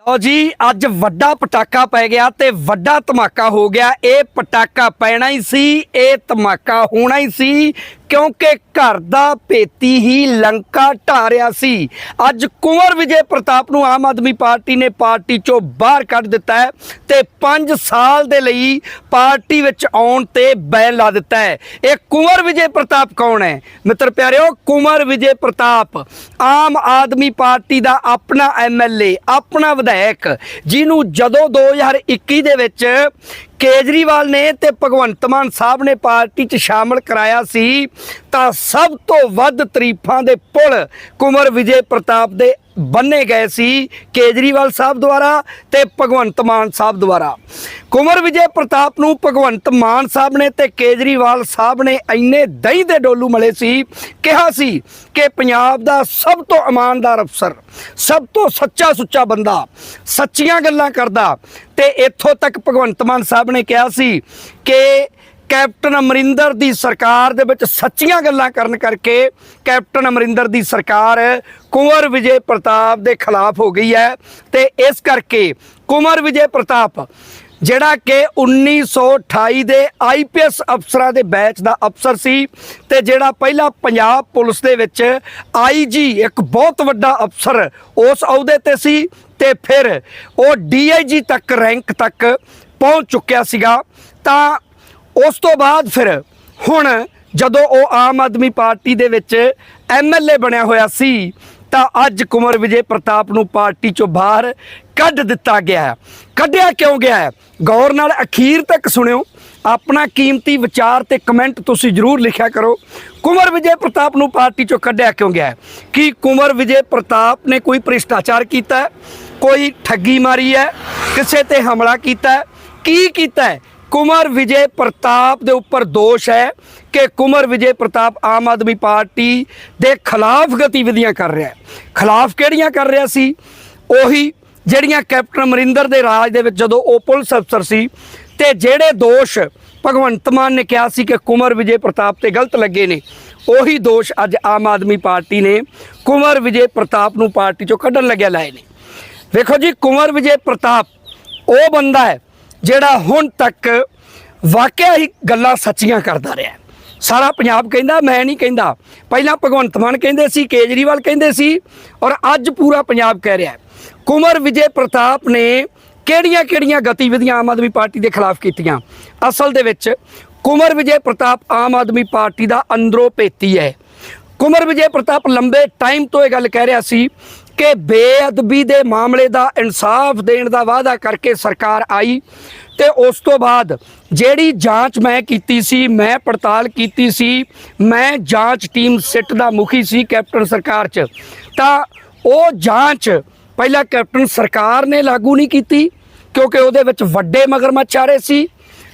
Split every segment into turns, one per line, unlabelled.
ਲਓ ਜੀ, ਅੱਜ ਵੱਡਾ ਪਟਾਕਾ ਪੈ ਗਿਆ ਤੇ ਵੱਡਾ ਧਮਾਕਾ ਹੋ ਗਿਆ। ਇਹ ਪਟਾਕਾ ਪੈਣਾ ਹੀ ਸੀ, ਇਹ ਧਮਾਕਾ ਹੋਣਾ ਹੀ ਸੀ। ਕਿਉਂਕਿ ਘਰ ਦਾ ਭੇਤੀ ਹੀ ਲੰਕਾ ਢਾ ਰਿਹਾ ਸੀ। ਅੱਜ ਕੁੰਵਰ ਵਿਜੇ ਪ੍ਰਤਾਪ ਨੂੰ ਆਮ ਆਦਮੀ ਪਾਰਟੀ ਨੇ ਪਾਰਟੀ ਚੋਂ ਬਾਹਰ ਕੱਢ ਦਿੱਤਾ ਹੈ ਤੇ 5 ਸਾਲ ਦੇ ਲਈ ਪਾਰਟੀ ਵਿੱਚ ਆਉਣ ਤੇ ਬੈਨ ਲਾ ਦਿੱਤਾ ਹੈ। ਇਹ ਕੁੰਵਰ ਵਿਜੇ ਪ੍ਰਤਾਪ ਕੌਣ ਹੈ? ਮਿੱਤਰ ਪਿਆਰਿਓ, ਕੁੰਵਰ ਵਿਜੇ ਪ੍ਰਤਾਪ ਆਮ ਆਦਮੀ ਪਾਰਟੀ ਦਾ ਆਪਣਾ ਐਮਐਲਏ ਆਪਣਾ ਵਿਧਾਇਕ, ਜਿਹਨੂੰ ਜਦੋਂ 2021 ਦੇ ਵਿੱਚ ਕੇਜਰੀਵਾਲ ਨੇ ਤੇ ਭਗਵੰਤ ਮਾਨ ਸਾਹਿਬ ਨੇ ਪਾਰਟੀ 'ਚ ਸ਼ਾਮਲ ਕਰਾਇਆ ਸੀ, ਤਾਂ ਸਭ ਤੋਂ ਵੱਧ ਤਾਰੀਫਾਂ ਦੇ ਪੁਲ ਕੁਮਰ ਵਿਜੇ ਪ੍ਰਤਾਪ ਦੇ ਬੰਨੇ ਗਏ ਸੀ ਕੇਜਰੀਵਾਲ ਸਾਹਿਬ ਦੁਆਰਾ ਤੇ ਭਗਵੰਤ ਮਾਨ ਸਾਹਿਬ ਦੁਆਰਾ। ਕੁਮਰ ਵਿਜੇ ਪ੍ਰਤਾਪ ਨੂੰ ਭਗਵੰਤ ਮਾਨ ਸਾਹਿਬ ਨੇ ਤੇ ਕੇਜਰੀਵਾਲ ਸਾਹਿਬ ਨੇ ਇੰਨੇ ਦਹੀਂ ਦੇ ਡੋਲੂ ਮਲੇ ਸੀ, ਕਿਹਾ ਸੀ ਕਿ ਪੰਜਾਬ ਦਾ ਸਭ ਤੋਂ ਇਮਾਨਦਾਰ ਅਫਸਰ, ਸਭ ਤੋਂ ਸੱਚਾ ਸੁੱਚਾ ਬੰਦਾ, ਸੱਚੀਆਂ ਗੱਲਾਂ ਕਰਦਾ। ਤੇ ਇੱਥੋਂ ਤੱਕ ਭਗਵੰਤ ਮਾਨ ਸਾਹਿਬ ਨੇ ਕਿਹਾ ਸੀ ਕਿ ਕੈਪਟਨ ਅਮਰਿੰਦਰ ਦੀ ਸਰਕਾਰ ਦੇ ਵਿੱਚ ਸੱਚੀਆਂ ਗੱਲਾਂ ਕਰਨ ਕਰਕੇ ਕੈਪਟਨ ਅਮਰਿੰਦਰ ਦੀ ਸਰਕਾਰ ਕੁੰਵਰ ਵਿਜੇ ਪ੍ਰਤਾਪ ਦੇ ਖਿਲਾਫ ਹੋ ਗਈ ਹੈ ਤੇ ਇਸ ਕਰਕੇ ਕੁੰਵਰ ਵਿਜੇ ਪ੍ਰਤਾਪ, ਜਿਹੜਾ ਕਿ 1928 ਦੇ ਆਈਪੀਐਸ ਅਫਸਰਾਂ ਦੇ ਬੈਚ ਦਾ ਅਫਸਰ ਸੀ ਤੇ ਜਿਹੜਾ ਪਹਿਲਾ ਪੰਜਾਬ ਪੁਲਿਸ ਦੇ ਵਿੱਚ ਆਈਜੀ ਇੱਕ ਬਹੁਤ ਵੱਡਾ ਅਫਸਰ ਉਸ ਅਹੁਦੇ ਤੇ ਸੀ ਤੇ ਫਿਰ ਉਹ ਡੀਆਈਜੀ ਤੱਕ ਰੈਂਕ ਤੱਕ ਪਹੁੰਚ ਚੁੱਕਿਆ ਸੀਗਾ, ਤਾਂ ਉਸ ਤੋਂ ਬਾਅਦ ਫਿਰ ਹੁਣ ਜਦੋਂ ਉਹ ਆਮ ਆਦਮੀ ਪਾਰਟੀ ਦੇ ਵਿੱਚ ਐਮਐਲਏ ਬਣਿਆ ਹੋਇਆ ਸੀ, ਤਾਂ ਅੱਜ ਕੁਮਰ ਵਿਜੇ ਪ੍ਰਤਾਪ ਨੂੰ ਪਾਰਟੀ ਚੋਂ ਬਾਹਰ ਕੱਢ ਦਿੱਤਾ ਗਿਆ ਹੈ। ਕੱਢਿਆ ਕਿਉਂ ਗਿਆ ਹੈ? ਗੌਰ ਨਾਲ ਅਖੀਰ ਤੱਕ ਸੁਣਿਓ। ਆਪਣਾ ਕੀਮਤੀ ਵਿਚਾਰ ਤੇ ਕਮੈਂਟ ਤੁਸੀਂ ਜਰੂਰ ਲਿਖਿਆ ਕਰੋ। ਕੁਮਰ ਵਿਜੇ ਪ੍ਰਤਾਪ ਨੂੰ ਪਾਰਟੀ ਚੋਂ ਕੱਢਿਆ ਕਿਉਂ ਗਿਆ ਹੈ? ਕੀ ਕੁਮਰ ਵਿਜੇ ਪ੍ਰਤਾਪ ਨੇ ਕੋਈ ਭ੍ਰਿਸ਼ਟਾਚਾਰ ਕੀਤਾ ਕੋਈ ਠੱਗੀ ਮਾਰੀ ਹੈ? ਕਿਸੇ ਤੇ ਹਮਲਾ ਕੀਤਾ ਕੀ ਕੀਤਾ ਕੁਮਰ ਵਿਜੇ ਪ੍ਰਤਾਪ ਦੇ ਉੱਪਰ ਦੋਸ਼ ਹੈ ਕਿ ਕੁਮਰ ਵਿਜੇ ਪ੍ਰਤਾਪ ਆਮ ਆਦਮੀ ਪਾਰਟੀ ਦੇ ਖਿਲਾਫ ਗਤੀਵਿਧੀਆਂ ਕਰ ਰਿਹਾ ਹੈ। ਖਿਲਾਫ ਕਿਹੜੀਆਂ ਕਰ ਰਿਹਾ ਸੀ? ਉਹੀ ਜਿਹੜੀਆਂ ਕੈਪਟਨ ਅਮਰਿੰਦਰ ਦੇ ਰਾਜ ਦੇ ਵਿੱਚ ਜਦੋਂ ਉਹ ਪੁਲਿਸ ਅਫਸਰ ਸੀ ਤੇ ਜਿਹੜੇ ਦੋਸ਼ ਭਗਵੰਤ ਮਾਨ ਨੇ ਕਿਹਾ ਸੀ ਕਿ ਕੁਮਰ ਵਿਜੇ ਪ੍ਰਤਾਪ ਤੇ ਗਲਤ ਲੱਗੇ ਨੇ, ਉਹੀ ਦੋਸ਼ ਅੱਜ ਆਮ ਆਦਮੀ ਪਾਰਟੀ ਨੇ ਕੁਮਰ ਵਿਜੇ ਪ੍ਰਤਾਪ ਨੂੰ ਪਾਰਟੀ ਚੋਂ ਕੱਢਣ ਲੱਗਿਆ ਲਾਏ ਨੇ। ਵੇਖੋ ਜੀ, ਕੁਮਰ ਵਿਜੇ ਪ੍ਰਤਾਪ, ਉਹ ਬੰਦਾ ਹੈ ਜਿਹੜਾ ਹੁਣ ਤੱਕ ਵਾਕਿਆ ਹੀ ਗੱਲਾਂ ਸੱਚੀਆਂ ਕਰਦਾ ਰਿਹਾ ਸਾਰਾ ਪੰਜਾਬ ਕਹਿੰਦਾ, ਮੈਂ ਨਹੀਂ ਕਹਿੰਦਾ। ਪਹਿਲਾਂ ਭਗਵੰਤ ਮਾਨ ਕਹਿੰਦੇ ਸੀ, ਕੇਜਰੀਵਾਲ ਕਹਿੰਦੇ ਸੀ ਔਰ ਅੱਜ ਪੂਰਾ ਪੰਜਾਬ ਕਹਿ ਰਿਹਾ ਹੈ। ਕੁਮਰ ਵਿਜੇ ਪ੍ਰਤਾਪ ਨੇ ਕਿਹੜੀਆਂ-ਕਿਹੜੀਆਂ ਗਤੀਵਿਧੀਆਂ ਆਮ ਆਦਮੀ ਪਾਰਟੀ ਦੇ ਖਿਲਾਫ ਕੀਤੀਆਂ? ਅਸਲ ਦੇ ਵਿੱਚ ਕੁਮਰ ਵਿਜੇ ਪ੍ਰਤਾਪ ਆਮ ਆਦਮੀ ਪਾਰਟੀ ਦਾ ਅੰਦਰੋਂ ਭੇਤੀ ਹੈ। ਕੁਮਰ ਵਿਜੇ ਪ੍ਰਤਾਪ ਲੰਬੇ ਟਾਈਮ ਤੋਂ ਇਹ ਗੱਲ ਕਹਿ ਰਿਹਾ ਸੀ ਕਿ ਬੇਅਦਬੀ ਦੇ ਮਾਮਲੇ ਦਾ ਇਨਸਾਫ ਦੇਣ ਦਾ ਵਾਅਦਾ ਕਰਕੇ ਸਰਕਾਰ ਆਈ ਤੇ ਉਸ ਤੋਂ ਬਾਅਦ ਜਿਹੜੀ ਜਾਂਚ ਮੈਂ ਕੀਤੀ ਸੀ, ਮੈਂ ਪੜਤਾਲ ਕੀਤੀ ਸੀ, ਮੈਂ ਜਾਂਚ ਟੀਮ ਸਿੱਟ ਦਾ ਮੁਖੀ ਸੀ ਕੈਪਟਨ ਸਰਕਾਰ 'ਚ। ਤਾਂ ਉਹ ਜਾਂਚ ਪਹਿਲਾਂ ਕੈਪਟਨ ਸਰਕਾਰ ਨੇ ਲਾਗੂ ਨਹੀਂ ਕੀਤੀ ਕਿਉਂਕਿ ਉਹਦੇ ਵਿੱਚ ਵੱਡੇ ਮਗਰਮੱਛ ਆ ਰਹੇ ਸੀ।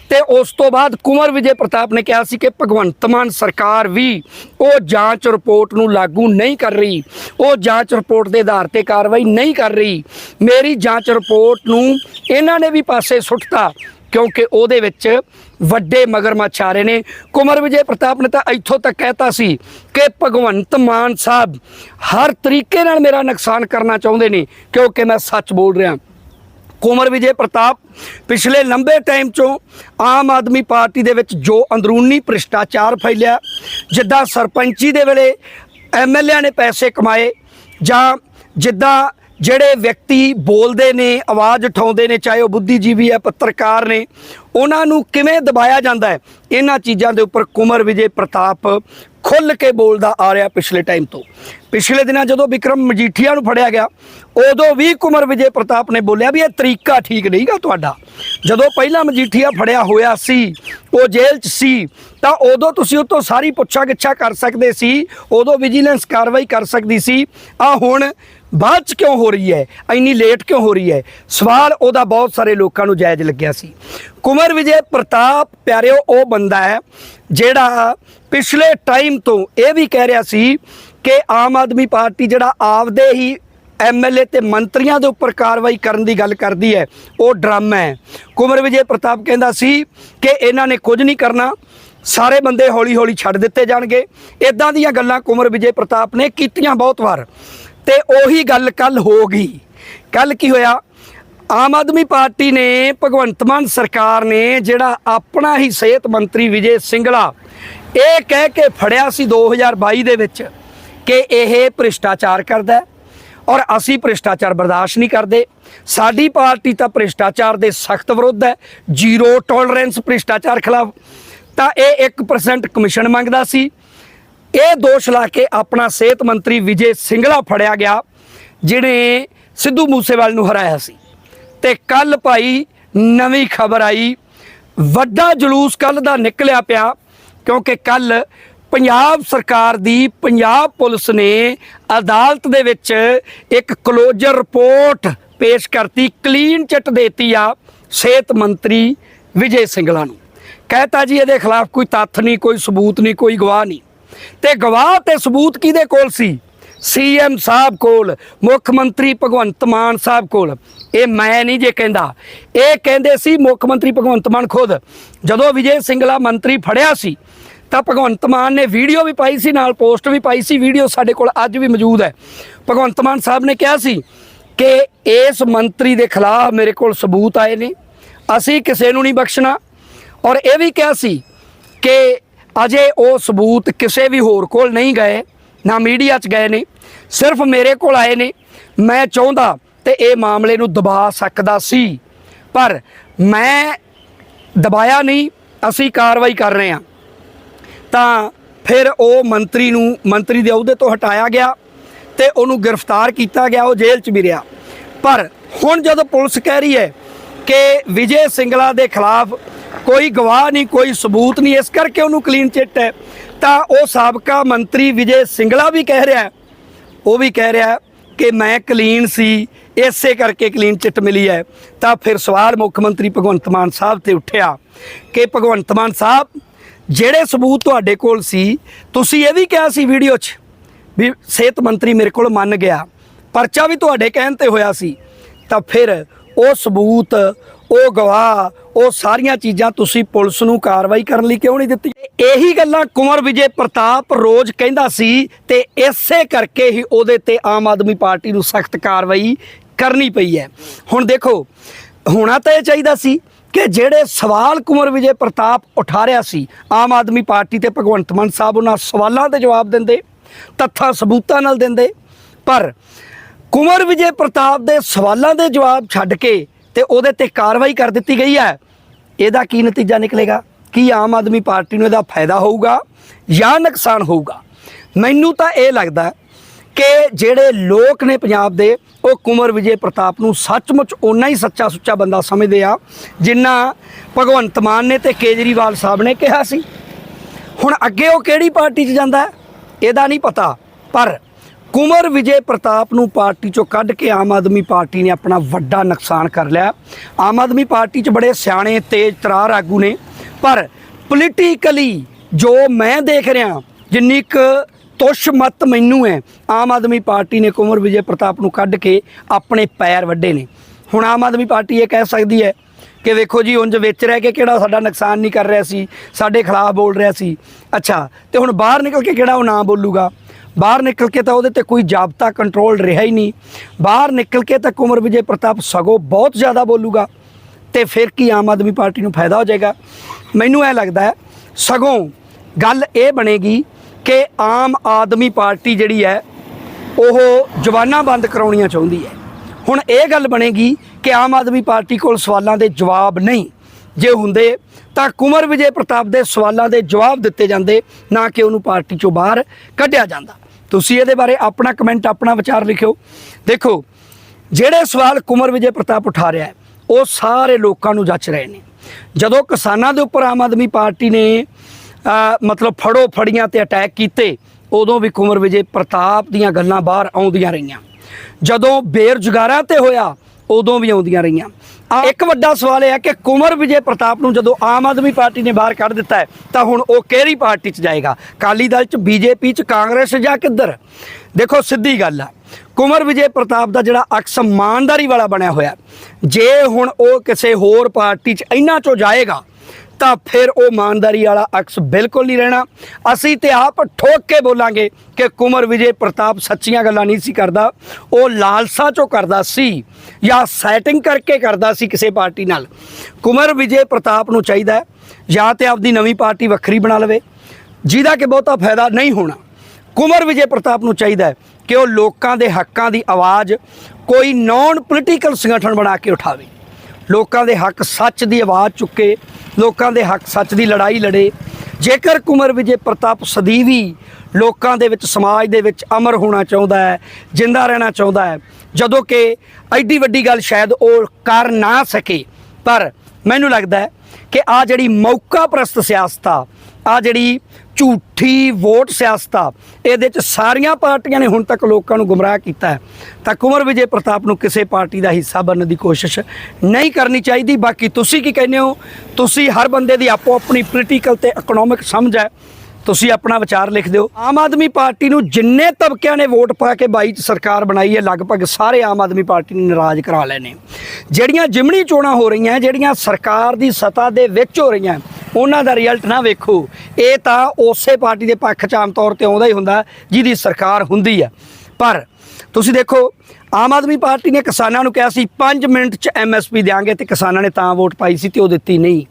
ਤੇ ਉਸ ਤੋਂ ਬਾਅਦ ਕੁਮਰ ਵਿਜੇ ਪ੍ਰਤਾਪ ਨੇ ਕਿਹਾ ਸੀ ਕਿ ਭਗਵੰਤ ਮਾਨ ਸਰਕਾਰ ਵੀ ਉਹ ਜਾਂਚ ਰਿਪੋਰਟ ਨੂੰ ਲਾਗੂ ਨਹੀਂ ਕਰ ਰਹੀ। ਉਹ ਜਾਂਚ ਰਿਪੋਰਟ ਦੇ ਆਧਾਰ ਤੇ ਕਾਰਵਾਈ ਨਹੀਂ ਕਰ ਰਹੀ। ਮੇਰੀ ਜਾਂਚ ਰਿਪੋਰਟ ਨੂੰ ਇਹਨਾਂ ਨੇ ਵੀ ਪਾਸੇ ਸੁੱਟਤਾ, ਕਿਉਂਕਿ ਉਹਦੇ ਵਿੱਚ ਵੱਡੇ ਮਗਰਮੱਛ ਆ ਰਹੇ ਨੇ। ਕੁਮਰ ਵਿਜੇ ਪ੍ਰਤਾਪ ਨੇ ਤਾਂ ਇੱਥੋਂ ਤੱਕ ਕਹਿਤਾ ਸੀ ਕਿ ਭਗਵੰਤ ਮਾਨ ਸਾਹਿਬ ਹਰ ਤਰੀਕੇ ਨਾਲ ਮੇਰਾ ਨੁਕਸਾਨ ਕਰਨਾ ਚਾਹੁੰਦੇ ਨੇ, ਕਿਉਂਕਿ ਮੈਂ ਸੱਚ ਬੋਲ ਰਿਹਾ। ਕੁਮਰ ਵਿਜੇ ਪ੍ਰਤਾਪ, ਪਿਛਲੇ ਲੰਬੇ ਟਾਈਮ 'ਚੋਂ ਆਮ ਆਦਮੀ ਪਾਰਟੀ ਦੇ ਵਿੱਚ ਜੋ ਅੰਦਰੂਨੀ ਭ੍ਰਿਸ਼ਟਾਚਾਰ ਫੈਲਿਆ, ਜਿੱਦਾਂ ਸਰਪੰਚੀ ਦੇ ਵੇਲੇ ਐਮਐਲਏ ਨੇ ਪੈਸੇ ਕਮਾਏ ਜਾਂ ਜਿੱਦਾਂ ਜਿਹੜੇ ਵਿਅਕਤੀ ਬੋਲਦੇ ਨੇ, ਆਵਾਜ਼ ਉਠਾਉਂਦੇ ਨੇ, ਚਾਹੇ ਉਹ ਬੁੱਧੀਜੀਵੀ ਹੈ, ਪੱਤਰਕਾਰ ਨੇ, ਉਹਨਾਂ ਨੂੰ ਕਿਵੇਂ ਦਬਾਇਆ ਜਾਂਦਾ ਹੈ? ਇਹਨਾਂ ਚੀਜ਼ਾਂ ਦੇ ਉੱਪਰ ਕੁਮਰ ਵਿਜੇ ਪ੍ਰਤਾਪ ਖੁੱਲ ਕੇ ਬੋਲਦਾ ਆ ਰਿਹਾ ਪਿਛਲੇ ਟਾਈਮ ਤੋਂ। ਪਿਛਲੇ ਦਿਨਾਂ ਜਦੋਂ ਵਿਕਰਮ ਮਜੀਠੀਆ ਨੂੰ ਫੜਿਆ ਗਿਆ, ਉਦੋਂ ਵੀ ਕੁਮਰ ਵਿਜੇ ਪ੍ਰਤਾਪ ਨੇ ਬੋਲਿਆ ਵੀ ਇਹ ਤਰੀਕਾ ਠੀਕ ਨਹੀਂਗਾ ਤੁਹਾਡਾ। ਜਦੋਂ ਪਹਿਲਾਂ ਮਜੀਠੀਆ ਫੜਿਆ ਹੋਇਆ ਸੀ, ਉਹ ਜੇਲ੍ਹ 'ਚ ਸੀ, ਤਾਂ ਉਦੋਂ ਤੁਸੀਂ ਉਹ ਤੋਂ ਸਾਰੀ ਪੁੱਛਾ ਗਿੱਛਾ ਕਰ ਸਕਦੇ ਸੀ, ਉਦੋਂ ਵਿਜੀਲੈਂਸ ਕਾਰਵਾਈ ਕਰ ਸਕਦੀ ਸੀ। ਆ ਹੁਣ ਬਾਅਦ ਚ ਕਿਉਂ ਹੋ ਰਹੀ ਹੈ? ਇੰਨੀ ਲੇਟ ਕਿਉਂ ਹੋ ਰਹੀ ਹੈ? ਸਵਾਲ ਉਹਦਾ ਬਹੁਤ ਸਾਰੇ ਲੋਕਾਂ ਨੂੰ ਜਾਇਜ਼ ਲੱਗਿਆ ਸੀ। ਕੁਮਰ ਵਿਜੇ ਪ੍ਰਤਾਪ, ਪਿਆਰਿਓ, ਉਹ ਬੰਦਾ ਹੈ ਜਿਹੜਾ ਪਿਛਲੇ ਟਾਈਮ ਤੋਂ ਇਹ ਵੀ ਕਹਿ ਰਿਹਾ ਸੀ ਕਿ ਆਮ ਆਦਮੀ ਪਾਰਟੀ ਜਿਹੜਾ ਆਪਦੇ ਹੀ ਐਮਐਲਏ ਤੇ ਮੰਤਰੀਆਂ ਦੇ ਉੱਪਰ ਕਾਰਵਾਈ ਕਰਨ ਦੀ ਗੱਲ ਕਰਦੀ ਹੈ, ਉਹ ਡਰਾਮਾ ਹੈ। ਕੁਮਰ ਵਿਜੇ ਪ੍ਰਤਾਪ ਕਹਿੰਦਾ ਸੀ ਕਿ ਇਹਨਾਂ ਨੇ ਕੁਝ ਨਹੀਂ ਕਰਨਾ। ਸਾਰੇ ਬੰਦੇ ਹੌਲੀ ਹੌਲੀ ਛੱਡ ਦਿੱਤੇ ਜਾਣਗੇ। ਇਦਾਂ ਦੀਆਂ ਗੱਲਾਂ ਕੁਮਰ ਵਿਜੇ ਪ੍ਰਤਾਪ ਨੇ ਕੀਤੀਆਂ ਬਹੁਤ ਵਾਰ। ਤੇ ਉਹੀ ਗੱਲ ਕੱਲ ਹੋ ਗਈ। ਕੱਲ ਕੀ ਹੋਇਆ? ਆਮ ਆਦਮੀ ਪਾਰਟੀ ਨੇ, ਭਗਵੰਤ ਮਾਨ ਸਰਕਾਰ ਨੇ, ਜਿਹੜਾ ਆਪਣਾ ਹੀ ਸਿਹਤ ਮੰਤਰੀ ਵਿਜੇ ਸਿੰਗਲਾ, ਇਹ ਕਹਿ ਕੇ ਫੜਿਆ ਸੀ 2022 ਦੇ ਵਿੱਚ ਕਿ ਇਹ ਭ੍ਰਿਸ਼ਟਾਚਾਰ ਕਰਦਾ ਔਰ ਅਸੀਂ ਭ੍ਰਿਸ਼ਟਾਚਾਰ ਬਰਦਾਸ਼ਤ ਨਹੀਂ ਕਰਦੇ। ਸਾਡੀ ਪਾਰਟੀ ਤਾਂ ਭ੍ਰਿਸ਼ਟਾਚਾਰ ਦੇ ਸਖਤ ਵਿਰੁੱਧ ਹੈ। ਜ਼ੀਰੋ ਟੋਲਰੈਂਸ ਭ੍ਰਿਸ਼ਟਾਚਾਰ ਖਿਲਾਫ। ਤਾਂ ਇਹ 1% ਕਮਿਸ਼ਨ ਮੰਗਦਾ ਸੀ। ਇਹ ਦੋਸ਼ ਲਾ ਕੇ ਆਪਣਾ ਸਿਹਤ ਮੰਤਰੀ ਵਿਜੇ ਸਿੰਗਲਾ ਫੜਿਆ ਗਿਆ ਜਿਹੜੇ ਸਿੱਧੂ ਮੂਸੇਵਾਲ ਨੂੰ ਹਰਾਇਆ ਸੀ। ਤੇ ਕੱਲ ਭਾਈ ਨਵੀਂ ਖਬਰ ਆਈ, ਵੱਡਾ ਜਲੂਸ ਕੱਲ ਦਾ ਨਿਕਲਿਆ ਪਿਆ, ਕਿਉਂਕਿ ਕੱਲ ਪੰਜਾਬ ਸਰਕਾਰ ਦੀ ਪੰਜਾਬ ਪੁਲਿਸ ਨੇ ਅਦਾਲਤ ਦੇ ਵਿੱਚ ਇੱਕ ਕਲੋਜ਼ਰ ਰਿਪੋਰਟ ਪੇਸ਼ ਕਰਤੀ ਕਲੀਨ ਚਿੱਟ ਦੇਤੀ ਆ ਸਿਹਤ ਮੰਤਰੀ ਵਿਜੇ ਸਿੰਗਲਾ ਨੂੰ। ਕਹਿਤਾ ਜੀ ਇਹਦੇ ਖਿਲਾਫ ਕੋਈ ਤੱਥ ਨਹੀਂ, ਕੋਈ ਸਬੂਤ ਨਹੀਂ, ਕੋਈ ਗਵਾਹ ਨਹੀਂ। ਤੇ ਗਵਾਹ ਤੇ ਸਬੂਤ ਕਿਹਦੇ ਕੋਲ ਸੀ? ਸੀਐਮ ਸਾਹਿਬ ਕੋਲ, ਮੁੱਖ ਮੰਤਰੀ ਭਗਵੰਤ ਮਾਨ ਸਾਹਿਬ ਕੋਲ। ਇਹ ਮੈਂ ਨਹੀਂ ਜੇ ਕਹਿੰਦਾ। ਇਹ ਕਹਿੰਦੇ ਸੀ ਮੁੱਖ ਮੰਤਰੀ ਭਗਵੰਤ ਮਾਨ ਖੁਦ। ਜਦੋਂ ਵਿਜੇ ਸਿੰਗਲਾ ਮੰਤਰੀ ਫੜਿਆ ਸੀ, ਤਾਂ ਭਗਵੰਤ ਮਾਨ ਨੇ ਵੀਡੀਓ ਵੀ ਪਾਈ ਸੀ ਨਾਲ, ਪੋਸਟ ਵੀ ਪਾਈ ਸੀ, ਵੀਡੀਓ ਸਾਡੇ ਕੋਲ ਅੱਜ ਵੀ ਮੌਜੂਦ ਹੈ। ਭਗਵੰਤ ਮਾਨ ਸਾਹਿਬ ਨੇ ਕਿਹਾ ਸੀ ਕਿ ਇਸ ਮੰਤਰੀ ਦੇ ਖਿਲਾਫ ਮੇਰੇ ਕੋਲ ਸਬੂਤ ਆਏ ਨੇ। ਅਸੀਂ ਕਿਸੇ ਨੂੰ ਨਹੀਂ ਬਖਸ਼ਣਾ। ਔਰ ਇਹ ਵੀ ਕਿਹਾ ਸੀ ਕਿ ਅਜੇ ਉਹ ਸਬੂਤ ਕਿਸੇ ਵੀ ਹੋਰ ਕੋਲ ਨਹੀਂ ਗਏ, ਨਾ ਮੀਡੀਆ 'ਚ ਗਏ ਨੇ, ਸਿਰਫ ਮੇਰੇ ਕੋਲ ਆਏ ਨੇ। ਮੈਂ ਚਾਹੁੰਦਾ ਤੇ ਇਹ ਮਾਮਲੇ ਨੂੰ ਦਬਾ ਸਕਦਾ ਸੀ, ਪਰ ਮੈਂ ਦਬਾਇਆ ਨਹੀਂ, ਅਸੀਂ ਕਾਰਵਾਈ ਕਰ ਰਹੇ ਹਾਂ। ਤਾਂ ਫਿਰ ਉਹ ਮੰਤਰੀ ਨੂੰ, ਮੰਤਰੀ ਦੇ ਅਹੁਦੇ ਤੋਂ ਹਟਾਇਆ ਗਿਆ ਤੇ ਉਹਨੂੰ ਗ੍ਰਿਫਤਾਰ ਕੀਤਾ ਗਿਆ, ਉਹ ਜੇਲ੍ਹ 'ਚ ਵੀ ਰਿਹਾ। ਪਰ ਹੁਣ ਜਦੋਂ ਪੁਲਿਸ ਕਹਿ ਰਹੀ ਹੈ ਕਿ ਵਿਜੇ ਸਿੰਗਲਾ ਦੇ ਖਿਲਾਫ ਕੋਈ ਗਵਾਹ ਨਹੀਂ, ਕੋਈ ਸਬੂਤ ਨਹੀਂ। ਇਸ ਕਰਕੇ ਉਹਨੂੰ ਕਲੀਨ ਚਿੱਟ ਹੈ। ਤਾਂ ਉਹ ਸਾਬਕਾ ਮੰਤਰੀ ਵਿਜੇ ਸਿੰਗਲਾ ਵੀ ਕਹਿ ਰਿਹਾ ਉਹ ਵੀ ਕਹਿ ਰਿਹਾ ਕਿ ਮੈਂ ਕਲੀਨ ਸੀ, ਇਸੇ ਕਰਕੇ ਕਲੀਨ ਚਿੱਟ ਮਿਲੀ ਹੈ। ਤਾਂ ਫਿਰ ਸਵਾਲ ਮੁੱਖ ਮੰਤਰੀ ਭਗਵੰਤ ਮਾਨ ਸਾਹਿਬ ਤੇ ਉੱਠਿਆ ਕਿ ਭਗਵੰਤ ਮਾਨ ਸਾਹਿਬ, ਜਿਹੜੇ ਸਬੂਤ ਤੁਹਾਡੇ ਕੋਲ ਸੀ, ਤੁਸੀਂ ਇਹ ਵੀ ਕਿਹਾ ਸੀ ਵੀਡੀਓ 'ਚ ਵੀ ਸਿਹਤ ਮੰਤਰੀ ਮੇਰੇ ਕੋਲ ਮੰਨ ਗਿਆ, ਪਰਚਾ ਵੀ ਤੁਹਾਡੇ ਕਹਿਣ ਤੇ ਹੋਇਆ ਸੀ। ਤਾਂ ਫਿਰ ਉਹ ਸਬੂਤ, ਉਹ ਗਵਾਹ ਉਹ ਸਾਰੀਆਂ ਚੀਜ਼ਾਂ ਤੁਸੀਂ ਪੁਲਿਸ ਨੂੰ ਕਾਰਵਾਈ ਕਰਨ ਲਈ ਕਿਉਂ ਨਹੀਂ ਦਿੱਤੀ? ਇਹੀ ਗੱਲਾਂ ਕੁੰਵਰ ਵਿਜੇ ਪ੍ਰਤਾਪ ਰੋਜ਼ ਕਹਿੰਦਾ ਸੀ ਤੇ ਇਸੇ ਕਰਕੇ ਹੀ ਉਹਦੇ ਤੇ ਆਮ ਆਦਮੀ ਪਾਰਟੀ ਨੂੰ ਸਖਤ ਕਾਰਵਾਈ ਕਰਨੀ ਪਈ ਹੈ। ਹੁਣ ਦੇਖੋ, ਹੋਣਾ ਤਾਂ ਇਹ ਚਾਹੀਦਾ ਸੀ ਕਿ ਜਿਹੜੇ ਸਵਾਲ ਕੁੰਵਰ ਵਿਜੇ ਪ੍ਰਤਾਪ ਉਠਾ ਰਿਹਾ ਸੀ, ਆਮ ਆਦਮੀ ਪਾਰਟੀ ਤੇ ਭਗਵੰਤ ਮਾਨ ਸਾਹਿਬ ਉਹਨਾਂ ਸਵਾਲਾਂ ਦੇ ਜਵਾਬ ਦਿੰਦੇ, ਤੱਥਾਂ ਸਬੂਤਾਂ ਨਾਲ ਦਿੰਦੇ, ਪਰ ਕੁੰਵਰ ਵਿਜੇ ਪ੍ਰਤਾਪ ਦੇ ਸਵਾਲਾਂ ਦੇ ਜਵਾਬ ਛੱਡ ਕੇ ਤੇ ਉਹਦੇ ਤੇ ਕਾਰਵਾਈ ਕਰ ਦਿੱਤੀ ਗਈ ਹੈ। ਇਹਦਾ ਕੀ ਨਤੀਜਾ ਨਿਕਲੇਗਾ? ਕੀ ਆਮ ਆਦਮੀ ਪਾਰਟੀ ਨੂੰ ਇਹਦਾ ਫਾਇਦਾ ਹੋਊਗਾ ਜਾਂ ਨੁਕਸਾਨ ਹੋਊਗਾ? ਮੈਨੂੰ ਤਾਂ ਇਹ ਲੱਗਦਾ ਕਿ ਜਿਹੜੇ ਲੋਕ ਨੇ ਪੰਜਾਬ ਦੇ, ਉਹ ਕੁੰਵਰ ਵਿਜੇ ਪ੍ਰਤਾਪ ਨੂੰ ਸੱਚਮੁੱਚ ਓਨਾ ਹੀ ਸੱਚਾ ਸੁੱਚਾ ਬੰਦਾ ਸਮਝਦੇ ਆ, ਜਿੰਨਾ ਭਗਵੰਤ ਮਾਨ ਨੇ ਤੇ ਕੇਜਰੀਵਾਲ ਸਾਹਿਬ ਨੇ ਕਿਹਾ ਸੀ। ਹੁਣ ਅੱਗੇ ਉਹ ਕਿਹੜੀ ਪਾਰਟੀ 'ਚ ਜਾਂਦਾ ਇਹਦਾ ਨਹੀਂ ਪਤਾ, ਪਰ ਕੁੰਵਰ ਵਿਜੇ ਪ੍ਰਤਾਪ ਨੂੰ ਪਾਰਟੀ 'ਚੋਂ ਕੱਢ ਕੇ ਆਮ ਆਦਮੀ ਪਾਰਟੀ ਨੇ ਆਪਣਾ ਵੱਡਾ ਨੁਕਸਾਨ ਕਰ ਲਿਆ। ਆਮ ਆਦਮੀ ਪਾਰਟੀ 'ਚ ਬੜੇ ਸਿਆਣੇ, ਤੇਜ਼ ਤਰਾਰ ਆਗੂ ਨੇ। ਪਰ ਪੋਲੀਟੀਕਲੀ ਜੋ ਮੈਂ ਦੇਖ ਰਿਹਾ, ਜਿੰਨੀ ਕੁ ਤੁਸ਼ ਮਤ ਮੈਨੂੰ ਹੈ, ਆਮ ਆਦਮੀ ਪਾਰਟੀ ਨੇ ਕੁੰਵਰ ਵਿਜੇ ਪ੍ਰਤਾਪ ਨੂੰ ਕੱਢ ਕੇ ਆਪਣੇ ਪੈਰ ਵੱਡੇ ਨੇ। ਹੁਣ ਆਮ ਆਦਮੀ ਪਾਰਟੀ ਇਹ ਕਹਿ ਸਕਦੀ ਹੈ ਕਿ ਵੇਖੋ ਜੀ, ਉਂਝ ਵਿੱਚ ਰਹਿ ਕੇ ਕਿਹੜਾ ਸਾਡਾ ਨੁਕਸਾਨ ਨਹੀਂ ਕਰ ਰਿਹਾ ਸੀ, ਸਾਡੇ ਖਿਲਾਫ ਬੋਲ ਰਿਹਾ ਸੀ। ਅੱਛਾ, ਤੇ ਹੁਣ ਬਾਹਰ ਨਿਕਲ ਕੇ ਕਿਹੜਾ ਉਹ ਨਾ ਬੋਲੂਗਾ? ਬਾਹਰ ਨਿਕਲ ਕੇ ਤਾਂ ਉਹਦੇ ਤੇ ਕੋਈ ਜਾਬਤਾ ਕੰਟਰੋਲ ਰਿਹਾ ਹੀ ਨਹੀਂ। ਬਾਹਰ ਨਿਕਲ ਕੇ ਤਾਂ ਕੁੰਵਰ ਵਿਜੇ ਪ੍ਰਤਾਪ ਸਗੋਂ ਬਹੁਤ ਜ਼ਿਆਦਾ ਬੋਲੂਗਾ ਤੇ ਫਿਰ ਕੀ ਆਮ ਆਦਮੀ ਪਾਰਟੀ ਨੂੰ ਫਾਇਦਾ ਹੋ ਜਾਏਗਾ? ਮੈਨੂੰ ਇਹ ਲੱਗਦਾ ਹੈ, ਸਗੋਂ ਗੱਲ ਇਹ ਬਣੇਗੀ ਕਿ ਆਮ ਆਦਮੀ ਪਾਰਟੀ ਜਿਹੜੀ ਹੈ, ਉਹ ਜਵਾਨਾਂ ਬੰਦ ਕਰਾਉਣੀਆਂ ਚਾਹੁੰਦੀ ਹੈ। ਹੁਣ ਇਹ ਗੱਲ ਬਣੇਗੀ ਕਿ ਆਮ ਆਦਮੀ ਪਾਰਟੀ ਕੋਲ ਸਵਾਲਾਂ ਦੇ ਜਵਾਬ ਨਹੀਂ। ਜੇ ਹੁੰਦੇ ਤਾਂ ਕੁਮਰ ਵਿਜੇ ਪ੍ਰਤਾਪ ਦੇ ਸਵਾਲਾਂ ਦੇ ਜਵਾਬ ਦਿੱਤੇ ਜਾਂਦੇ, ਨਾ ਕਿ ਉਹਨੂੰ ਪਾਰਟੀ ਚੋਂ ਬਾਹਰ ਕੱਢਿਆ ਜਾਂਦਾ। ਤੁਸੀਂ ਇਹਦੇ ਬਾਰੇ ਆਪਣਾ ਕਮੈਂਟ ਆਪਣਾ ਵਿਚਾਰ ਲਿਖਿਓ। ਦੇਖੋ, ਜਿਹੜੇ ਸਵਾਲ ਕੁਮਰ ਵਿਜੇ ਪ੍ਰਤਾਪ ਉਠਾ ਰਿਹਾ ਹੈ, ਉਹ ਸਾਰੇ ਲੋਕਾਂ ਨੂੰ ਜੱਚ ਰਹੇ ਨੇ। ਜਦੋਂ ਕਿਸਾਨਾਂ ਦੇ ਉੱਪਰ ਆਮ ਆਦਮੀ ਪਾਰਟੀ ਨੇ ਮਤਲਬ ਫੜੋ ਫੜੀਆਂ ਤੇ ਅਟੈਕ ਕੀਤੇ, ਉਦੋਂ ਵੀ ਕੁਮਰ ਵਿਜੇ ਪ੍ਰਤਾਪ ਦੀਆਂ ਗੱਲਾਂ ਬਾਹਰ ਆਉਂਦੀਆਂ ਰਹੀਆਂ। ਜਦੋਂ ਬੇਰੁਜ਼ਗਾਰਾਂ ਤੇ ਹੋਇਆ, ਉਦੋਂ ਵੀ ਆਉਂਦੀਆਂ ਰਹੀਆਂ। ਇੱਕ ਵੱਡਾ ਸਵਾਲ ਇਹ ਹੈ ਕਿ ਕੁਮਰ ਵਿਜੇ ਪ੍ਰਤਾਪ ਨੂੰ ਜਦੋਂ ਆਮ ਆਦਮੀ ਪਾਰਟੀ ਨੇ ਬਾਹਰ ਕੱਢ ਦਿੱਤਾ ਹੈ, ਤਾਂ ਹੁਣ ਉਹ ਕਿਹੜੀ ਪਾਰਟੀ 'ਚ ਜਾਏਗਾ? ਕਾਲੀ ਦਲ 'ਚ, ਬੀਜੇਪੀ 'ਚ, ਕਾਂਗਰਸ ਜਾਂ ਕਿੱਧਰ? ਦੇਖੋ, ਸਿੱਧੀ ਗੱਲ ਆ। ਕੁਮਰ ਵਿਜੇ ਪ੍ਰਤਾਪ ਦਾ ਜਿਹੜਾ ਅਕਸ ਇਮਾਨਦਾਰੀ ਵਾਲਾ ਬਣਿਆ ਹੋਇਆ ਜੇ ਹੁਣ ਉਹ ਕਿਸੇ ਹੋਰ ਪਾਰਟੀ 'ਚ ਇਹਨਾਂ 'ਚੋਂ ਜਾਏਗਾ ਤਾਂ ਫਿਰ ਉਹ ਇਮਾਨਦਾਰੀ ਵਾਲਾ ਅਕਸ ਬਿਲਕੁਲ ਨਹੀਂ ਰਹਿਣਾ। ਅਸੀਂ ਤੇ ਆਪ ਠੋਕ ਕੇ ਬੋਲਾਂਗੇ ਕਿ ਕੁਮਰ ਵਿਜੇ ਪ੍ਰਤਾਪ ਸੱਚੀਆਂ ਗੱਲਾਂ ਨਹੀਂ ਸੀ ਕਰਦਾ। ਉਹ ਲਾਲਸਾ ਚੋਂ ਕਰਦਾ ਸੀ ਜਾਂ ਸੈਟਿੰਗ ਕਰਕੇ ਕਰਦਾ ਸੀ ਕਿਸੇ ਪਾਰਟੀ ਨਾਲ। ਕੁਮਰ ਵਿਜੇ ਪ੍ਰਤਾਪ ਨੂੰ ਚਾਹੀਦਾ ਜਾਂ ਤੇ ਆਪਦੀ ਨਵੀਂ ਪਾਰਟੀ ਵੱਖਰੀ ਬਣਾ ਲਵੇ। ਜਿਹਦਾ ਕਿ ਬਹੁਤਾ ਫਾਇਦਾ ਨਹੀਂ ਹੋਣਾ। ਕੁਮਰ ਵਿਜੇ ਪ੍ਰਤਾਪ ਨੂੰ ਚਾਹੀਦਾ ਕਿ ਉਹ ਲੋਕਾਂ ਦੇ ਹੱਕਾਂ ਦੀ ਆਵਾਜ਼ ਕੋਈ ਨਾਨ ਪੋਲੀਟੀਕਲ ਸੰਗਠਨ ਬਣਾ ਕੇ ਉਠਾਵੇ। ਲੋਕਾਂ ਦੇ ਹੱਕ ਸੱਚ ਦੀ ਆਵਾਜ਼ ਚੁੱਕੇ ਲੋਕਾਂ ਦੇ ਹੱਕ, ਸੱਚ ਦੀ ਲੜਾਈ ਲੜੇ। ਜੇਕਰ ਕੁਮਰ ਵਿਜੇ ਪ੍ਰਤਾਪ ਸਦੀਵੀ ਲੋਕਾਂ ਦੇ ਵਿੱਚ, ਸਮਾਜ ਦੇ ਵਿੱਚ ਅਮਰ ਹੋਣਾ ਚਾਹੁੰਦਾ ਹੈ, ਜਿੰਦਾ ਰਹਿਣਾ ਚਾਹੁੰਦਾ ਹੈ, ਜਦੋਂ ਕਿ ਐਡੀ ਵੱਡੀ ਗੱਲ ਸ਼ਾਇਦ ਉਹ ਕਰ ਨਾ ਸਕੇ, ਪਰ ਮੈਨੂੰ ਲੱਗਦਾ ਹੈ ਕਿ ਆ ਜਿਹੜੀ ਮੌਕਾ ਪ੍ਰਸਤ ਸਿਆਸਤ ਆ ਆ ਜਿਹੜੀ ਝੂਠੀ ਵੋਟ ਸਿਆਸਤ ਆ ਇਹਦੇ ਚ ਸਾਰੀਆਂ ਪਾਰਟੀਆਂ ਨੇ ਹੁਣ ਤੱਕ ਲੋਕਾਂ ਨੂੰ ਗੁੰਮਰਾਹ ਕੀਤਾ ਹੈ। ਤਾਂ ਕੁਮਰ ਵਿਜੇ ਪ੍ਰਤਾਪ ਨੂੰ ਕਿਸੇ ਪਾਰਟੀ ਦਾ ਹਿੱਸਾ ਬਣਨ ਦੀ ਕੋਸ਼ਿਸ਼ ਨਹੀਂ ਕਰਨੀ ਚਾਹੀਦੀ। ਬਾਕੀ ਤੁਸੀਂ ਕੀ ਕਹਿੰਦੇ ਹੋ? ਤੁਸੀਂ ਹਰ ਬੰਦੇ ਦੀ ਆਪੋ ਆਪਣੀ ਪੋਲੀਟੀਕਲ ਤੇ ਇਕਨੋਮਿਕ ਸਮਝ ਹੈ। ਤੁਸੀਂ ਆਪਣਾ ਵਿਚਾਰ ਲਿਖ ਦਿਓ। ਆਮ ਆਦਮੀ ਪਾਰਟੀ ਨੂੰ ਜਿੰਨੇ ਤਬਕਿਆਂ ਨੇ ਵੋਟ ਪਾ ਕੇ 22 ਚ ਸਰਕਾਰ ਬਣਾਈ ਹੈ, ਲਗਭਗ ਸਾਰੇ ਆਮ ਆਦਮੀ ਪਾਰਟੀ ਨੇ ਨਾਰਾਜ਼ ਕਰਾ ਲਏ ਜਿਹੜੀਆਂ ਜਿਮਣੀ ਚੋਣਾਂ ਹੋ ਰਹੀਆਂ, ਜਿਹੜੀਆਂ ਸਰਕਾਰ ਦੀ ਸੱਤਾ ਦੇ ਵਿੱਚ ਹੋ ਰਹੀਆਂ ਉਹਨਾਂ ਦਾ ਰਿਜ਼ਲਟ ਨਾ ਵੇਖੋ। ਇਹ ਤਾਂ ਉਸੇ ਪਾਰਟੀ ਦੇ ਪੱਖ 'ਚ ਆਮ ਤੌਰ ਤੇ ਆਉਂਦਾ ਹੀ ਹੁੰਦਾ, ਜਿਹਦੀ ਸਰਕਾਰ ਹੁੰਦੀ ਹੈ ਪਰ ਤੁਸੀਂ ਦੇਖੋ, ਆਮ ਆਦਮੀ ਪਾਰਟੀ ਨੇ ਕਿਸਾਨਾਂ ਨੂੰ ਕਿਹਾ ਸੀ 5 ਮਿੰਟ 'ਚ ਐਮਐਸਪੀ ਦੇਾਂਗੇ ਤੇ ਕਿਸਾਨਾਂ ਨੇ ਤਾਂ ਵੋਟ ਪਾਈ ਸੀ ਤੇ ਉਹ ਦਿੱਤੀ ਨਹੀਂ।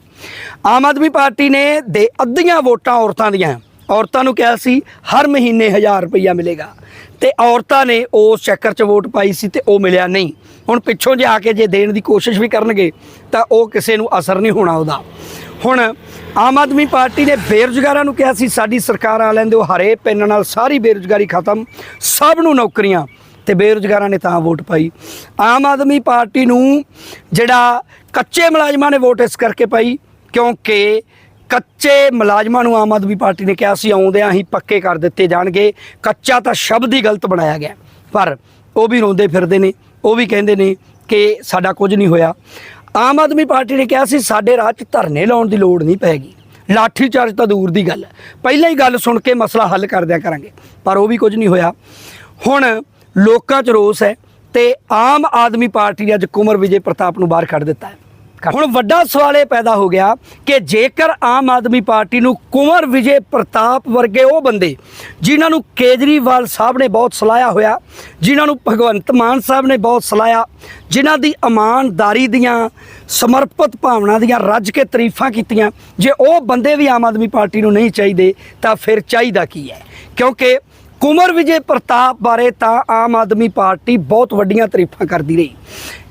ਆਮ ਆਦਮੀ ਪਾਰਟੀ ਨੇ ਦੇ ਅੱਧੀਆਂ ਵੋਟਾਂ ਔਰਤਾਂ ਦੀਆਂ। ਔਰਤਾਂ ਨੂੰ ਕਿਹਾ ਸੀ, ਹਰ ਮਹੀਨੇ 1000 ਰੁਪਈਆ ਮਿਲੇਗਾ। ਤੇ ਔਰਤਾਂ ਨੇ ਉਸ ਚੱਕਰ 'ਚ ਵੋਟ ਪਾਈ ਸੀ ਤੇ ਉਹ ਮਿਲਿਆ ਨਹੀਂ। ਹੁਣ ਪਿੱਛੋਂ ਜੇ ਆ ਕੇ ਜੇ ਦੇਣ ਦੀ ਕੋਸ਼ਿਸ਼ ਵੀ ਕਰਨਗੇ, ਤਾਂ ਉਹ ਕਿਸੇ ਨੂੰ ਅਸਰ ਨਹੀਂ ਹੋਣਾ ਉਹਦਾ। ਹੁਣ ਆਮ ਆਦਮੀ ਪਾਰਟੀ ਨੇ ਬੇਰੁਜ਼ਗਾਰਾਂ ਨੂੰ ਕਿਹਾ ਸੀ, ਸਾਡੀ ਸਰਕਾਰ ਆ ਲੈਂਦੇ ਉਹ ਹਰੇ ਪੈਨ ਨਾਲ ਸਾਰੀ ਬੇਰੁਜ਼ਗਾਰੀ ਖਤਮ, ਸਭ ਨੂੰ ਨੌਕਰੀਆਂ, ਤੇ ਬੇਰੁਜ਼ਗਾਰਾਂ ਨੇ ਤਾਂ ਵੋਟ ਪਾਈ। ਆਮ ਆਦਮੀ ਪਾਰਟੀ ਨੂੰ ਜਿਹੜਾ ਕੱਚੇ ਮੁਲਾਜ਼ਮਾਂ ਨੇ ਵੋਟ ਇਸ ਕਰਕੇ ਪਾਈ, ਕਿਉਂਕਿ ਕੱਚੇ ਮੁਲਾਜ਼ਮਾਂ ਨੂੰ ਆਮ ਆਦਮੀ ਪਾਰਟੀ ਨੇ ਕਿਹਾ ਸੀ, ਆਉਂਦਿਆਂ ਹੀ ਪੱਕੇ ਕਰ ਦਿੱਤੇ ਜਾਣਗੇ, ਕੱਚਾ ਤਾਂ ਸ਼ਬਦ ਹੀ ਗਲਤ ਬਣਾਇਆ ਗਿਆ। ਪਰ ਉਹ ਵੀ ਰੋਂਦੇ ਫਿਰਦੇ ਨੇ, ਉਹ ਵੀ ਕਹਿੰਦੇ ਨੇ ਕਿ ਸਾਡਾ ਕੁਝ ਨਹੀਂ ਹੋਇਆ। ਆਮ ਆਦਮੀ ਪਾਰਟੀ ਨੇ ਕਿਹਾ ਸੀ, ਸਾਡੇ ਰਾਹ 'ਚ ਧਰਨੇ ਲਾਉਣ ਦੀ ਲੋੜ ਨਹੀਂ ਪੈਗੀ। ਲਾਠੀ ਚਾਰਜ ਤਾਂ ਦੂਰ ਦੀ ਗੱਲ ਹੈ। ਪਹਿਲਾਂ ਹੀ ਗੱਲ ਸੁਣ ਕੇ ਮਸਲਾ ਹੱਲ ਕਰ ਦਿਆ ਕਰਾਂਗੇ, ਪਰ ਉਹ ਵੀ ਕੁਝ ਨਹੀਂ ਹੋਇਆ। ਹੁਣ ਲੋਕਾਂ 'ਚ ਰੋਸ ਹੈ ਤੇ ਆਮ ਆਦਮੀ ਪਾਰਟੀ ਨੇ ਅੱਜ ਕੁਮਰ ਵਿਜੇ ਪ੍ਰਤਾਪ ਨੂੰ ਬਾਹਰ ਕੱਢ ਦਿੱਤਾ ਹੈ। ਹੁਣ ਵੱਡਾ ਸਵਾਲ ਇਹ ਪੈਦਾ ਹੋ ਗਿਆ ਕਿ ਜੇਕਰ ਆਮ ਆਦਮੀ ਪਾਰਟੀ ਨੂੰ ਕੁੰਵਰ ਵਿਜੇ ਪ੍ਰਤਾਪ ਵਰਗੇ ਉਹ ਬੰਦੇ, ਜਿਨ੍ਹਾਂ ਨੂੰ ਕੇਜਰੀਵਾਲ ਸਾਹਿਬ ਨੇ ਬਹੁਤ ਸਲਾਹਿਆ ਹੋਇਆ, ਜਿਨ੍ਹਾਂ ਨੂੰ ਭਗਵੰਤ ਮਾਨ ਸਾਹਿਬ ਨੇ ਬਹੁਤ ਸਲਾਹਿਆ, ਜਿਨ੍ਹਾਂ ਦੀ ਇਮਾਨਦਾਰੀ ਦੀਆਂ, ਸਮਰਪਿਤ ਭਾਵਨਾ ਦੀਆਂ ਰੱਜ ਕੇ ਤਾਰੀਫਾਂ ਕੀਤੀਆਂ, ਜੇ ਉਹ ਬੰਦੇ ਵੀ ਆਮ ਆਦਮੀ ਪਾਰਟੀ ਨੂੰ ਨਹੀਂ ਚਾਹੀਦੇ, ਤਾਂ ਫਿਰ ਚਾਹੀਦਾ ਕੀ ਹੈ? ਕਿਉਂਕਿ ਕੁਮਰ ਵਿਜੇ ਪ੍ਰਤਾਪ ਬਾਰੇ ਤਾਂ ਆਮ ਆਦਮੀ ਪਾਰਟੀ ਬਹੁਤ ਵੱਡੀਆਂ ਤਾਰੀਫਾਂ ਕਰਦੀ ਰਹੀ।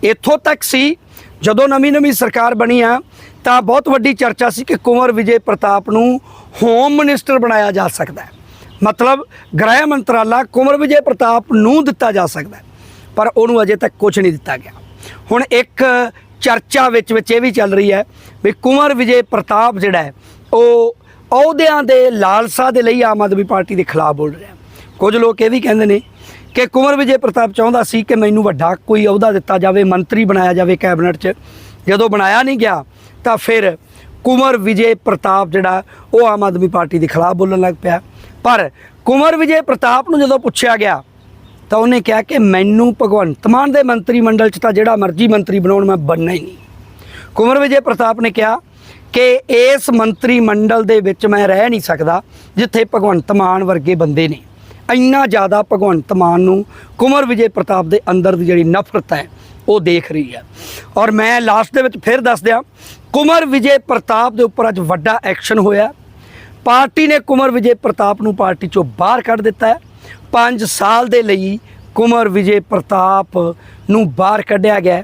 ਇੱਥੋਂ ਤੱਕ ਸੀ ਜਦੋਂ ਨਵੀਂ ਨਵੀਂ ਸਰਕਾਰ ਬਣੀ ਆ, ਤਾਂ ਬਹੁਤ ਵੱਡੀ ਚਰਚਾ ਸੀ ਕਿ ਕੁੰਵਰ ਵਿਜੇ ਪ੍ਰਤਾਪ ਨੂੰ ਹੋਮ ਮਿਨਿਸਟਰ ਬਣਾਇਆ ਜਾ ਸਕਦਾ ਹੈ। ਮਤਲਬ ਗ੍ਰਹਿ ਮੰਤਰਾਲਾ ਕੁੰਵਰ ਵਿਜੇ ਪ੍ਰਤਾਪ ਨੂੰ ਦਿੱਤਾ ਜਾ ਸਕਦਾ ਹੈ, ਪਰ ਉਹਨੂੰ ਅਜੇ ਤੱਕ ਕੁਝ ਨਹੀਂ ਦਿੱਤਾ ਗਿਆ। ਹੁਣ ਇੱਕ ਚਰਚਾ ਵਿੱਚ ਵਿੱਚ ਇਹ ਵੀ ਚੱਲ ਰਹੀ ਹੈ ਵੀ ਕੁੰਵਰ ਵਿਜੇ ਪ੍ਰਤਾਪ ਜਿਹੜਾ ਹੈ, ਉਹ ਅਹੁਦਿਆਂ ਦੇ ਲਾਲਸਾ ਦੇ ਲਈ ਆਮ ਆਦਮੀ ਪਾਰਟੀ ਦੇ ਖਿਲਾਫ ਬੋਲ ਰਿਹਾ ਕੁਝ ਲੋਕ ਇਹ ਵੀ ਕਹਿੰਦੇ ਨੇ ਕਿ ਕੁੰਵਰ ਵਿਜੇ ਪ੍ਰਤਾਪ ਚਾਹੁੰਦਾ ਸੀ ਕਿ ਮੈਨੂੰ ਵੱਡਾ ਕੋਈ ਅਹੁਦਾ ਦਿੱਤਾ ਜਾਵੇ, ਮੰਤਰੀ ਬਣਾਇਆ ਜਾਵੇ ਕੈਬਨਿਟ 'ਚ। ਜਦੋਂ ਬਣਾਇਆ ਨਹੀਂ ਗਿਆ, ਤਾਂ ਫਿਰ ਕੁੰਵਰ ਵਿਜੇ ਪ੍ਰਤਾਪ ਜਿਹੜਾ, ਉਹ ਆਮ ਆਦਮੀ ਪਾਰਟੀ ਦੇ ਖਿਲਾਫ ਬੋਲਣ ਲੱਗ ਪਿਆ। ਪਰ ਕੁਮਰ ਵਿਜੇ ਪ੍ਰਤਾਪ ਨੂੰ ਜਦੋਂ ਪੁੱਛਿਆ ਗਿਆ, ਤਾਂ ਉਹਨੇ ਕਿਹਾ ਕਿ ਮੈਨੂੰ ਭਗਵੰਤ ਮਾਨ ਦੇ ਮੰਤਰੀ ਮੰਡਲ 'ਚ ਤਾਂ ਜਿਹੜਾ ਮਰਜ਼ੀ ਮੰਤਰੀ ਬਣਾਉਣ, ਮੈਂ ਬਣਨਾ ਹੀ ਨਹੀਂ। ਕੁੰਵਰ ਵਿਜੇ ਪ੍ਰਤਾਪ ਨੇ ਕਿਹਾ ਕਿ ਇਸ ਮੰਤਰੀ ਮੰਡਲ ਦੇ ਵਿੱਚ ਮੈਂ ਰਹਿ ਨਹੀਂ ਸਕਦਾ, ਜਿੱਥੇ ਭਗਵੰਤ ਮਾਨ ਵਰਗੇ ਬੰਦੇ ਨੇ। ਇੰਨਾ ਜ਼ਿਆਦਾ ਭਗਵੰਤ ਮਾਨ ਨੂੰ ਕੁਮਰ ਵਿਜੇ ਪ੍ਰਤਾਪ ਦੇ ਅੰਦਰ ਦੀ ਜਿਹੜੀ ਨਫ਼ਰਤ ਹੈ, ਉਹ ਦੇਖ ਰਹੀ ਹੈ। ਔਰ ਮੈਂ ਲਾਸਟ ਦੇ ਵਿੱਚ ਫਿਰ ਦੱਸ ਦਿਆਂ, ਕੁਮਰ ਵਿਜੇ ਪ੍ਰਤਾਪ ਦੇ ਉੱਪਰ ਅੱਜ ਵੱਡਾ ਐਕਸ਼ਨ ਹੋਇਆ। ਪਾਰਟੀ ਨੇ ਕੁਮਰ ਵਿਜੇ ਪ੍ਰਤਾਪ ਨੂੰ ਪਾਰਟੀ ਚੋਂ ਬਾਹਰ ਕੱਢ ਦਿੱਤਾ ਹੈ। 5 ਸਾਲ ਦੇ ਲਈ ਕੁਮਰ ਵਿਜੇ ਪ੍ਰਤਾਪ ਨੂੰ ਬਾਹਰ ਕੱਢਿਆ ਗਿਆ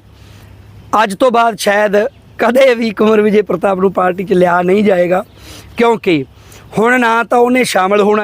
ਅੱਜ ਤੋਂ ਬਾਅਦ ਸ਼ਾਇਦ ਕਦੇ ਵੀ ਕੁਮਰ ਵਿਜੇ ਪ੍ਰਤਾਪ ਨੂੰ ਪਾਰਟੀ 'ਚ ਲਿਆ ਨਹੀਂ ਜਾਏਗਾ, ਕਿਉਂਕਿ ਹੁਣ ਨਾ ਤਾਂ ਉਹਨੇ ਸ਼ਾਮਲ ਹੋਣਾ